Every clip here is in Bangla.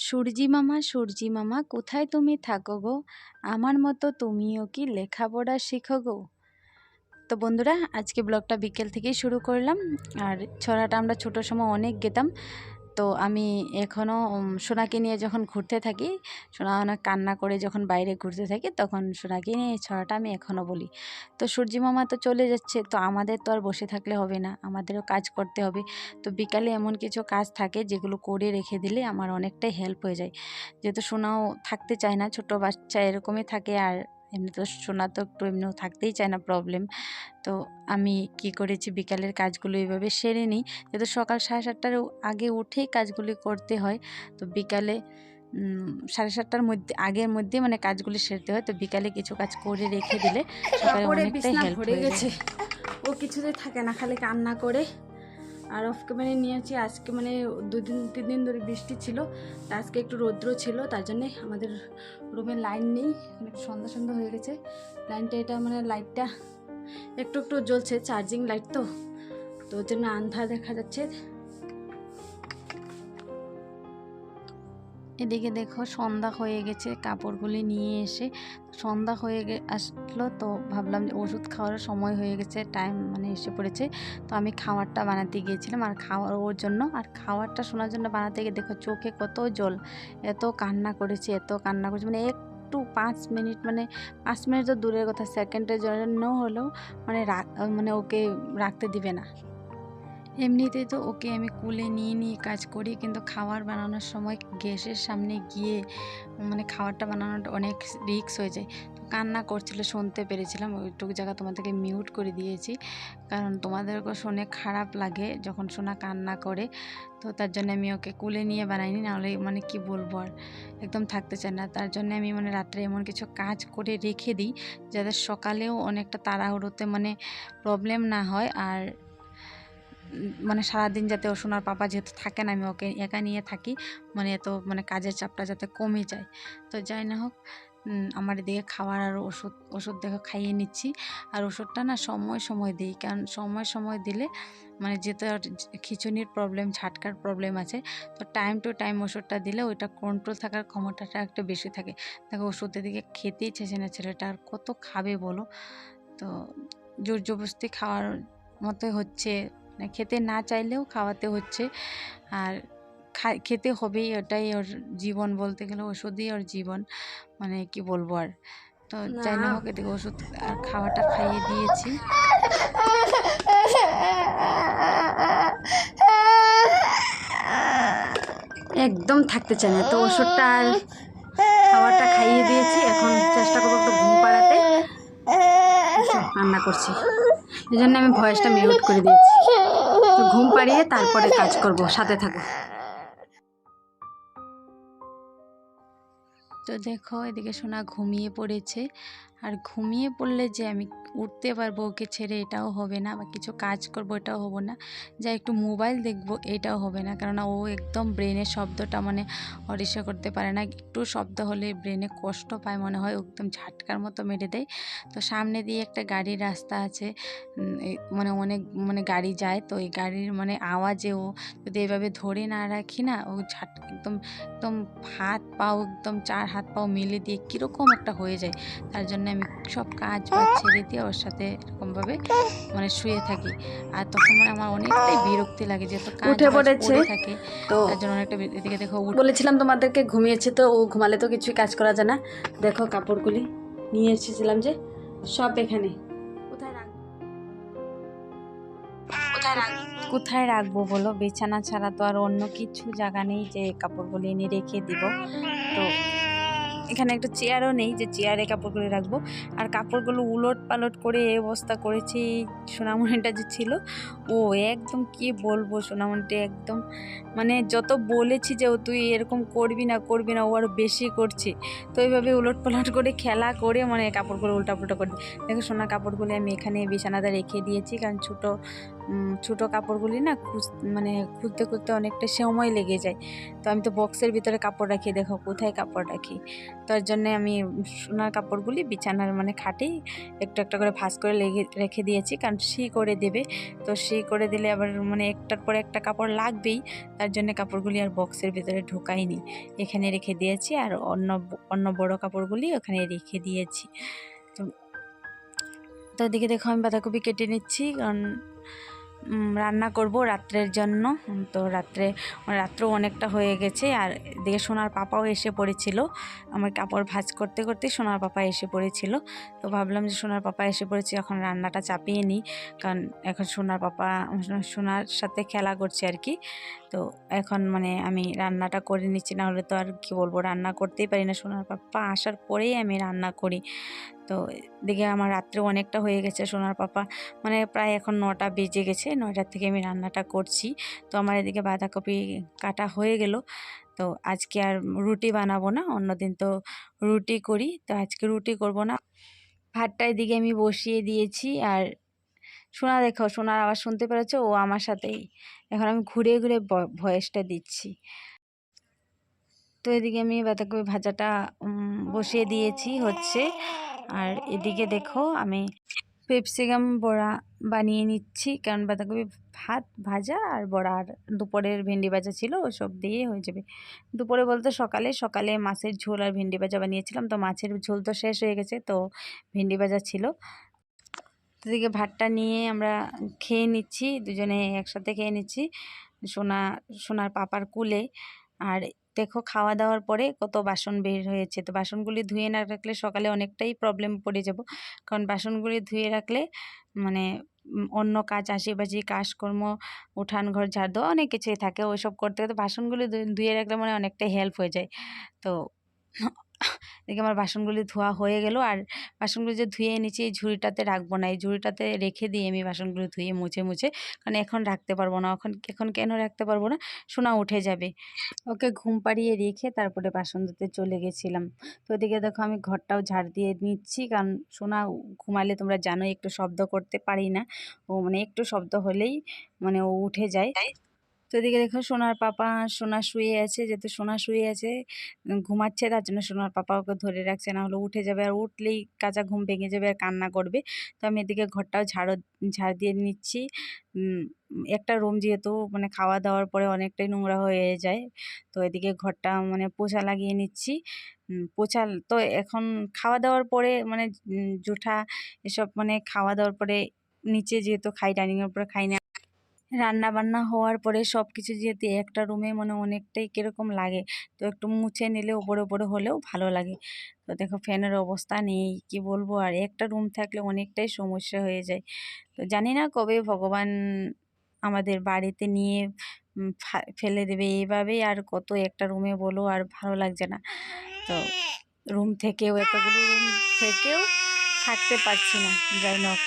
সূর্যি মামা সূর্যি মামা, কোথায় তুমি থাকো গো? আমার মতো তুমিও কি লেখাপড়া শিখো গো? তো বন্ধুরা, আজকে ব্লগটা বিকেল থেকেই শুরু করলাম। আর ছড়াটা আমরা ছোটো সময় অনেক গেতাম। তো আমি এখনও সোনাকে নিয়ে যখন ঘুরতে থাকি, সোনা অনেক কান্না করে যখন বাইরে ঘুরতে থাকি, তখন সোনাকে নিয়ে এই ছড়াটা আমি এখনও বলি। তো সূর্যি মামা তো চলে যাচ্ছে, তো আমাদের তো আর বসে থাকলে হবে না, আমাদেরও কাজ করতে হবে। তো বিকালে এমন কিছু কাজ থাকে, যেগুলো করে রেখে দিলে আমার অনেকটাই হেল্প হয়ে যায়। যেহেতু সোনাও থাকতে চায় না, ছোট বাচ্চা এরকমই থাকে আর এমনি তো সোনা তো একটু এমনিও থাকতেই চায় না প্রবলেম তো আমি কি করেছি বিকালের কাজগুলো এইভাবে সেরে নিই। যেহেতু সকাল সাড়ে সাতটার আগে উঠেই কাজগুলি করতে হয় তো বিকালে সাড়ে সাতটার মধ্যে আগের মধ্যে মানে কাজগুলি সেরতে হয়। তো বিকালে কিছু কাজ করে রেখে দিলে সকালে অনেকটাই হেল্প হয়ে গেছে গেছে। ও কিছুতে থাকে না খালি কান্না করে আর অফ ক্যামেরে নিয়েছি আজকে মানে দুদিন তিন দিন ধরে বৃষ্টি ছিল, তা আজকে একটু রৌদ্র ছিল, তার জন্যে আমাদের রুমে লাইন নেই, অনেক সন্ধ্যা সন্ধ্যা হয়ে গেছে। লাইনটা এটা মানে লাইটটা একটু একটু জ্বলছে চার্জিং লাইট তো তো ওর জন্য আন্ধার দেখা যাচ্ছে। এদিকে দেখো সন্ধ্যা হয়ে গেছে, কাপড়গুলি নিয়ে এসে সন্ধ্যা হয়ে আসলো। তো ভাবলাম যে ওষুধ খাওয়ার সময় হয়ে গেছে টাইম মানে এসে পড়েছে। তো আমি খাবারটা বানাতে গিয়েছিলাম আর খাওয়ার ওর জন্য। আর খাবারটা শোনার জন্য বানাতে গিয়ে দেখো চোখে কত জল, এত কান্না করেছে, এত কান্না করেছে। মানে একটু পাঁচ মিনিট মানে পাঁচ মিনিট তো দূরের কথা সেকেন্ডের জন্য হলেও মানে মানে ওকে রাখতে দিবে না। এমনিতেই তো ওকে আমি কুলে নিয়ে নিয়ে কাজ করি, কিন্তু খাবার বানানোর সময় গ্যাসের সামনে গিয়ে মানে খাবারটা বানানোটা অনেক রিস্ক হয়ে যায়। কান্না করছিল, শুনতে পেরেছিলাম, ওইটুকু জায়গা তোমাদেরকে মিউট করে দিয়েছি। কারণ তোমাদেরকে শুনে খারাপ লাগে যখন শোনা কান্না করে, তো তার জন্য আমি ওকে কুলে নিয়ে বানাইনি, নাহলে মানে কি বলব আর, একদম থাকতে চায় না। তার জন্য আমি মানে রাত্রে এমন কিছু কাজ করে রেখে দিই যাদের সকালেও অনেকটা তাড়াহুড়োতে মানে প্রবলেম না হয়। আর মানে সারাদিন যাতে ও সোনার পাপা যেহেতু থাকে না, আমি ওকে একা নিয়ে থাকি। মানে এত মানে কাজের চাপটা যাতে কমে যায়। তো যাই না হোক আমার এদিকে খাওয়ার আর ওষুধ ওষুধ দেখে খাইয়ে নিচ্ছি। আর ওষুধটা না সময় সময় দিই। কারণ সময় সময় দিলে মানে যেহেতু খিচুনির প্রবলেম ঝাটকার প্রবলেম আছে, তো টাইম টু টাইম ওষুধটা দিলে ওইটা কন্ট্রোল থাকার ক্ষমতাটা একটু বেশি থাকে। দেখো ওষুধের দিকে খেতেই চেয়েছে না, ছেলেটা আর কত খাবে বলো? তো জোর জবরদস্তি খাওয়ার মতোই হচ্ছে। খেতে না চাইলেও খাওয়াতে হচ্ছে। আর খেতে হবেই ওটাই ওর জীবন বলতে গেলে ওষুধই ওর জীবন। মানে কি বলব আর? তো যাই না হোক এদিকে ওষুধ আর খাওয়াটা খাইয়ে দিয়েছি। একদম থাকতে চায় না তো ওষুধটা আর খাবারটা খাইয়ে দিয়েছি। এখন চেষ্টা করব একটু রান্না করছি। এই জন্য আমি ভয়েসটা মিউট করে দিয়েছি। তো ঘুম পাড়িয়ে তারপরে কাজ করব, সাথে থাকো। তো দেখো, এদিকে সোনা ঘুমিয়ে পড়েছে। আর ঘুমিয়ে পড়লে যে আমি উঠতে পারব ওকে ছেড়ে এটাও হবে না বা কিছু কাজ করব এটাও হব না। যা একটু মোবাইল দেখব এটাও হবে না। কেননা ও একদম ব্রেনের শব্দটা মানে অরিসা করতে পারে না। একটু শব্দ হলে ব্রেনে কষ্ট পায় মনে হয় একদম ঝাটকার মতো মেরে দেয়। তো সামনে দিয়ে একটা গাড়ির রাস্তা আছে মানে অনেক মানে গাড়ি যায়। তো এই গাড়ির মানে আওয়াজে ও যদি এভাবে ধরে না রাখি না, ও ঝাট, একদম একদম হাত পাও একদম চার হাত পাও মিলে দিয়ে কীরকম একটা হয়ে যায়। তার জন্য আমি সব কাজ ছেড়ে দিয়ে ওর সাথে এরকমভাবে মানে শুয়ে থাকি। আর তখন মানে আমার অনেকটাই বিরক্তি লাগে যেহেতু কাজ উঠে পড়েছে। থাকে। তো তার জন্য অনেকটা এদিকে দেখো বলেছিলাম তোমাদেরকে ঘুমিয়েছে তো ও ঘুমালে তো কিছুই কাজ করা যায় না। দেখো কাপড়গুলি নিয়ে এসেছিলাম যে সব এখানে। কোথায় রাখব কোথায় রাখব কোথায় রাখব বলো? বিছানা ছাড়া তো আর অন্য কিছু জায়গা নেই যে কাপড়গুলি এনে রেখে দিব। এখানে একটা চেয়ারও নেই, যে চেয়ারে কাপড়গুলো রাখব। আর কাপড়গুলো উলট পালট করে এই অবস্থা করেছি সোনামণিটা যে ছিল। ও একদম কি বলব সোনামণিটা একদম। মানে যত বলেছি যে ও তুই এরকম করবি না করবি না, ও আরও বেশি করছে। তো এইভাবে উলট পালট করে খেলা করে মানে কাপড়গুলো উল্টাপুল্টা করে। দেখো সোনা কাপড়গুলো আমি এখানে বিছানাতে রেখে দিয়েছি, কারণ ছোটো ছোটো কাপড়গুলি না খুঁজ মানে খুঁজতে খুঁজতে অনেকটা সময় লেগে যায়। তো আমি তো বক্সের ভিতরে কাপড় রাখি, দেখো কোথায় কাপড় রাখি। তার জন্যে আমি সোনার কাপড়গুলি বিছানার মানে খাটেই একটু একটা করে ভাঁজ করে লেগে, রেখে দিয়েছি। কারণ সি করে দেবে। তো সি করে দিলে আবার মানে একটার পর একটা কাপড় লাগবেই। তার জন্য কাপড়গুলি আর বক্সের ভিতরে ঢোকাইনি। এখানে রেখে দিয়েছি আর অন্য অন্য বড় কাপড়গুলি ওখানে রেখে দিয়েছি। তো তো এদিকে দেখো আমি বাঁধাকপি কেটে নিচ্ছি। কারণ রান্না করব রাত্রের জন্য। তো রাত্রে, রাত্রেও অনেকটা হয়ে গেছে। আর এদিকে সোনার পাপাও এসে পড়েছিল। আমার কাপড় ভাজ করতে করতে সোনার পাপা এসে পড়েছিল। তো ভাবলাম যে সোনার পাপা এসে পড়েছে, এখন রান্নাটা চাপিয়ে নিই। কারণ এখন সোনার পাপা, সোনার সাথে খেলা করছে আর কি। তো এখন মানে আমি রান্নাটা করে নিচ্ছি। না হলে তো আর কি বলব, রান্না করতেই পারি না। সোনার পাপা আসার পরেই আমি রান্না করি। তো দেখে আমার রাত্রে অনেকটা হয়ে গেছে সোনার পাপা। মানে প্রায় এখন নটা বেজে গেছে নটার থেকে আমি রান্নাটা করছি। তো আমার এদিকে বাঁধাকপি কাটা হয়ে গেল। তো আজকে আর রুটি বানাবো না অন্যদিন তো রুটি করি। তো আজকে রুটি করব না। ভাতটা এদিকে আমি বসিয়ে দিয়েছি আর সোনা দেখো, সোনার আওয়াজ শুনতে পেরেছ? ও আমার সাথেই। এখন আমি ঘুরে ঘুরে ভয়েসটা দিচ্ছি। তো এদিকে আমি বাঁধাকপি ভাজাটা বসিয়ে দিয়েছি হচ্ছে। আর এদিকে দেখো আমি পেপসিকাম বড়া বানিয়ে নিচ্ছি। কারণ বাঁধাকপি ভাত ভাজা আর বড়া আর দুপুরের ভেন্ডি ভাজা ছিল, ওসব দিয়ে হয়ে যাবে। দুপুরে বলতে সকালে সকালে মাছের ঝোল আর ভেন্ডি ভাজা বানিয়েছিলাম। তো মাছের ঝোল তো শেষ হয়ে গেছে, তো ভেন্ডি ভাজা ছিল। এদিকে ভাতটা নিয়ে আমরা খেয়ে নিচ্ছি, দুজনে একসাথে খেয়ে নিচ্ছি, সোনা, সোনার পাপার কুলে। আর দেখো, খাওয়া দাওয়ার পরে কত বাসন বের হয়েছে। তো বাসনগুলি ধুয়ে না রাখলে সকালে অনেকটাই প্রবলেম পড়ে যাব। কারণ বাসনগুলি ধুয়ে রাখলে মানে অন্য কাজ, আশেপাশে কাজকর্ম, উঠান, ঘর, ঝাড় দেওয়া অনেক কিছুই থাকে। ওইসব করতে করতে বাসনগুলি ধুয়ে রাখলে মানে অনেকটাই হেল্প হয়ে যায়। তো দেখি আমার বাসনগুলি ধোয়া হয়ে গেল। আর বাসনগুলি যে ধুয়ে এনেছি, এই ঝুড়িটাতে রাখব না। এই ঝুড়িটাতে রেখে দিয়ে আমি বাসনগুলো ধুয়ে মুছে মুছে, কারণ এখন রাখতে পারব না। এখন এখন কেন রাখতে পারব না? সোনা উঠে যাবে। ওকে ঘুম পাড়িয়ে রেখে তারপরে বাসন ধুতে চলে গেছিলাম। তো ওদিকে দেখো আমি ঘরটাও ঝাড় দিয়ে নিচ্ছি, কারণ সোনা ঘুমালে তোমরা জানোই, একটু শব্দ করতে পারি না। ও মানে একটু শব্দ হলেই মানে ও উঠে যায়। তো এদিকে দেখো সোনার পাপা সোনা শুয়ে আছে, যেহেতু সোনা শুয়ে আছে ঘুমাচ্ছে, তার জন্য সোনার পাপা ওকে ধরে রাখছে, না হলে উঠে যাবে আর উঠলেই কাঁচা ঘুম ভেঙে যাবে আর কান্না করবে। তো আমি এদিকে ঘরটাও ঝাড়ো, ঝাড় দিয়ে নিচ্ছি। একটা রুম যেহেতু মানে খাওয়া দাওয়ার পরে অনেকটাই নোংরা হয়ে যায়, তো এদিকে ঘরটা মানে পোছা লাগিয়ে নিচ্ছি। পোছা, তো এখন খাওয়া দাওয়ার পরে মানে জুঠা এসব মানে খাওয়া দাওয়ার পরে নিচে যেহেতু খাই, ডাইনিংয়ের উপরে খাই না। রান্না বান্না হওয়ার পরে সব কিছু যেহেতু একটা রুমে মানে অনেকটাই কীরকম লাগে, তো একটু মুছে নিলে ওপরে ওপরে হলেও ভালো লাগে। তো দেখো ফ্যানের অবস্থা নেই, কি বলব? আর একটা রুম থাকলে অনেকটাই সমস্যা হয়ে যায়। তো জানি না কবে ভগবান আমাদের বাড়িতে নিয়ে ফেলে দেবে। এইভাবেই আর কত একটা রুমে বলো আর ভালো লাগছে না। তো রুম থেকেও, এতগুলো রুম থেকেও থাকতে পারছি না, যাই হোক।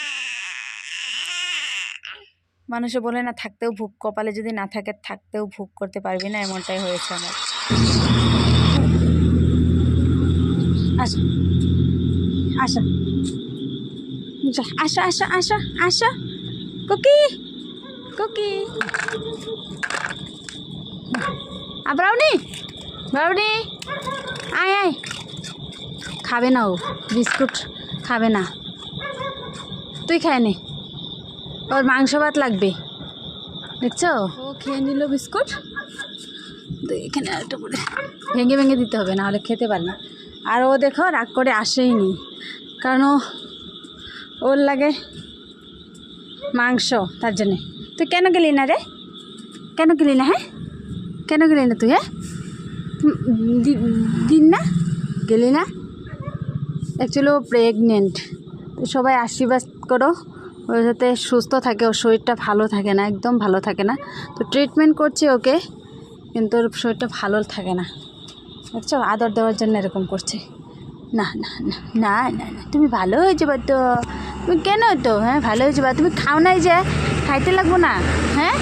মানুষে বলে, না, থাকতেও ভোগ, কপালে যদি না থাকে, থাকতেও ভোগ করতে পারবি না। এমনটাই হয়েছে আমার। ব্রাউনি আয় আয়। খাবে না ও, বিস্কুট খাবে না। তুই খায় নে ওর মাংস ভাত লাগবে। দেখছ? ও খেয়ে নিল বিস্কুট। তো এখানে আরেকটা করে। ভেঙে ভেঙে দিতে হবে না হলে খেতে পারে না। আর ও দেখো রাগ করে আসেই নি কারণ ও ওর লাগে মাংস তার জন্যে। তুই কেন গেলি না রে? কেন গেলি না হ্যাঁ? কেন গেলি না তুই হ্যাঁ? দিন না? গেলি না? অ্যাকচুয়ালি ও প্রেগনেন্ট তো সবাই আশীর্বাদ করো। ও যাতে সুস্থ থাকে, ওর শরীরটা ভালো থাকে না, একদম ভালো থাকে না। তো ট্রিটমেন্ট করছি ওকে, কিন্তু ওর শরীরটা ভালো থাকে না। দেখছ আদর দেওয়ার জন্য এরকম করছে। না না না না না না, তুমি ভালো হয়েছে বা তো? তুমি কেন তো হ্যাঁ ভালো হয়ে যাবে তুমি খাও নাই যে? খাইতে লাগবো না হ্যাঁ?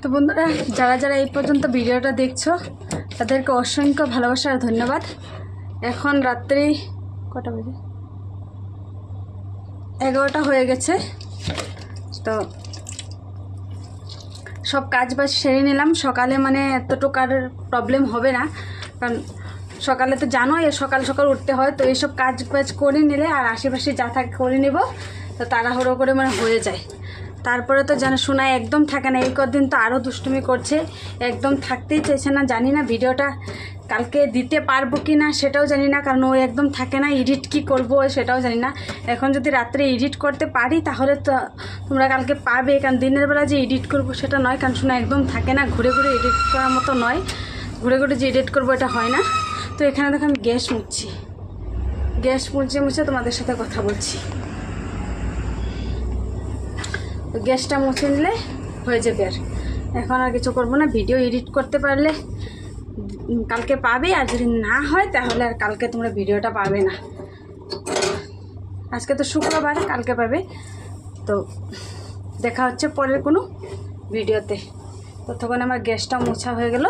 তো বন্ধুরা, যারা যারা এই পর্যন্ত ভিডিওটা দেখছ, তাদেরকে অসংখ্য ভালোবাসা আর ধন্যবাদ। এখন রাত্রি কটা বাজে? এগারোটা হয়ে গেছে। তো সব কাজ বাজ সেরে নিলাম। সকালে মানে এতটুকু আর প্রবলেম হবে না। কারণ সকালে তো জানোই, সকাল সকাল উঠতে হয়। তো এইসব কাজ বাজ করে নিলে আর আশেপাশে যা থাকে করে নেব। তো তাড়াহুড়ো করে মানে হয়ে যায়। তারপরে তো যেন শোনায় একদম থাকে না। এই কদিন তো আরও দুষ্টুমি করছে। একদম থাকতেই চাইছে না। জানি না ভিডিওটা কালকে দিতে পারব কি না সেটাও জানি না, কারণ ও একদম থাকে না এডিট কি করব সেটাও জানি না। এখন যদি রাত্রে এডিট করতে পারি, তাহলে তো তোমরা কালকে পাবে, কারণ দিনের বেলা যে এডিট করব সেটা নয়, কারণ শোনা একদম থাকে না, ঘুরে ঘুরে এডিট করার মতো নয়। ঘুরে ঘুরে যে এডিট করব এটা হয় না। তো এখানে দেখো আমি গ্যাস মুছছি। গ্যাস মুছে মুছে তোমাদের সাথে কথা বলছি। গ্যাসটা মুছে নিলে হয়ে যাবে আর। এখন আর কিছু করব না ভিডিও এডিট করতে পারলে কালকে পাবে আর যদি না হয় তাহলে আর কালকে তোমরা ভিডিওটা পাবে না। আজকে তো শুক্রবার, কালকে পাবে। তো দেখা হচ্ছে পরের কোনো ভিডিওতে। ততক্ষণ আমার গ্যাসটা মোছা হয়ে গেল।